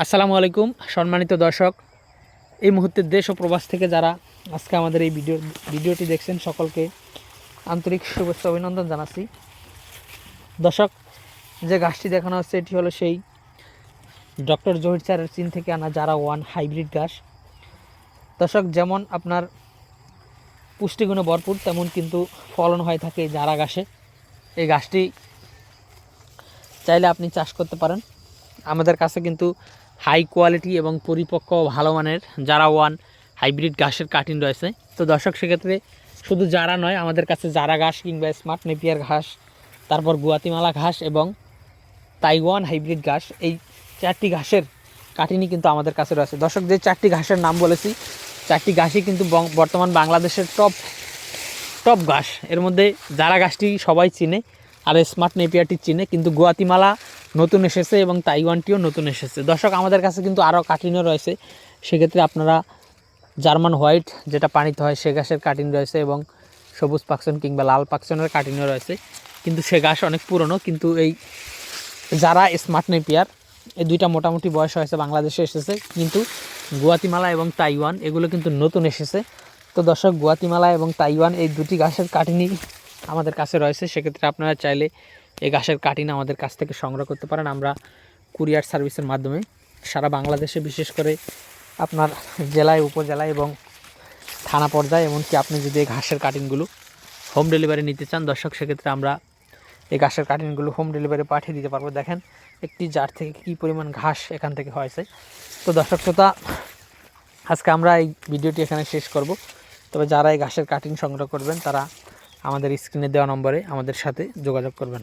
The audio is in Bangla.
আসসালামু আলাইকুম, সম্মানিত দর্শক। এই মুহূর্তে দেশ ও প্রবাস থেকে যারা আজকে আমাদের এই ভিডিও ভিডিওটি দেখছেন, সকলকে আন্তরিক শুভেচ্ছা, অভিনন্দন জানাচ্ছি। দর্শক, যে গাছটি দেখানো হচ্ছে, এটি হলো সেই ডক্টর জহির স্যারের চীন থেকে আনা যারা ওয়ান হাইব্রিড গাছ। দর্শক, যেমন আপনার পুষ্টিগুণে ভরপুর, তেমন কিন্তু ফলন হয়ে থাকে জারা গাছে। এই গাছটি চাইলে আপনি চাষ করতে পারেন। আমাদের কাছে কিন্তু হাই কোয়ালিটি এবং পরিপক্ক ভালো মানের যারা ওয়ান হাইব্রিড ঘাসের কাটিং রয়েছে। তো দর্শক, সেক্ষেত্রে শুধু যারা নয়, আমাদের কাছে জারা ঘাস কিংবা স্মার্ট নেপিয়ার ঘাস, তারপর গুয়াতিমালা ঘাস এবং তাইওয়ান হাইব্রিড ঘাস, এই চারটি ঘাসের কাটিনি কিন্তু আমাদের কাছে রয়েছে। দর্শক, যে চারটি ঘাসের নাম বলেছি, চারটি ঘাসই কিন্তু বর্তমান বাংলাদেশের টপ টপ ঘাস। এর মধ্যে যারা ঘাসটি সবাই চিনে, আর স্মার্ট নেপিয়ারটি চিনে, কিন্তু গুয়াতিমালা নতুন এসেছে এবং তাইওয়ানটিও নতুন এসেছে। দর্শক, আমাদের কাছে কিন্তু আরও কাটিনও রয়েছে। সেক্ষেত্রে আপনারা জার্মান হোয়াইট যেটা পানিতে হয়, সে ঘাসের কাটিং রয়েছে এবং সবুজ পাকসন কিংবা লাল পাকসনের কাটিংও রয়েছে। কিন্তু সে ঘাস অনেক পুরনো, কিন্তু এই যারা স্মার্ট নেপিয়ার, এই দুইটা মোটামুটি বয়স হয়েছে, বাংলাদেশে এসেছে। কিন্তু গুয়াতিমালা এবং তাইওয়ান, এগুলো কিন্তু নতুন এসেছে। তো দর্শক, গুয়াতিমালা এবং তাইওয়ান এই দুটি ঘাসের কাটিনি আমাদের কাছে রয়েছে। সেক্ষেত্রে আপনারা চাইলে এই ঘাসের কাটিন আমাদের কাছ থেকে সংগ্রহ করতে পারেন। আমরা কুরিয়ার সার্ভিসের মাধ্যমে সারা বাংলাদেশে, বিশেষ করে আপনার জেলায়, উপজেলায় এবং থানা পর্যায়ে। এমনকি আপনি যদি এই ঘাসের কাটিংগুলো হোম ডেলিভারি নিতে চান, দর্শক, সেক্ষেত্রে আমরা এই ঘাসের কাটিংগুলো হোম ডেলিভারি পাঠিয়ে দিতে পারব। দেখেন একটি জার থেকে কী পরিমাণ ঘাস এখান থেকে হয়েছে। তো দর্শক, শ্রোতা, আজকে আমরা এই ভিডিওটি এখানে শেষ করব। তবে যারা এই ঘাসের কাটিং সংগ্রহ করবেন, তারা আমাদের স্ক্রিনে দেওয়া নম্বরে আমাদের সাথে যোগাযোগ করবেন।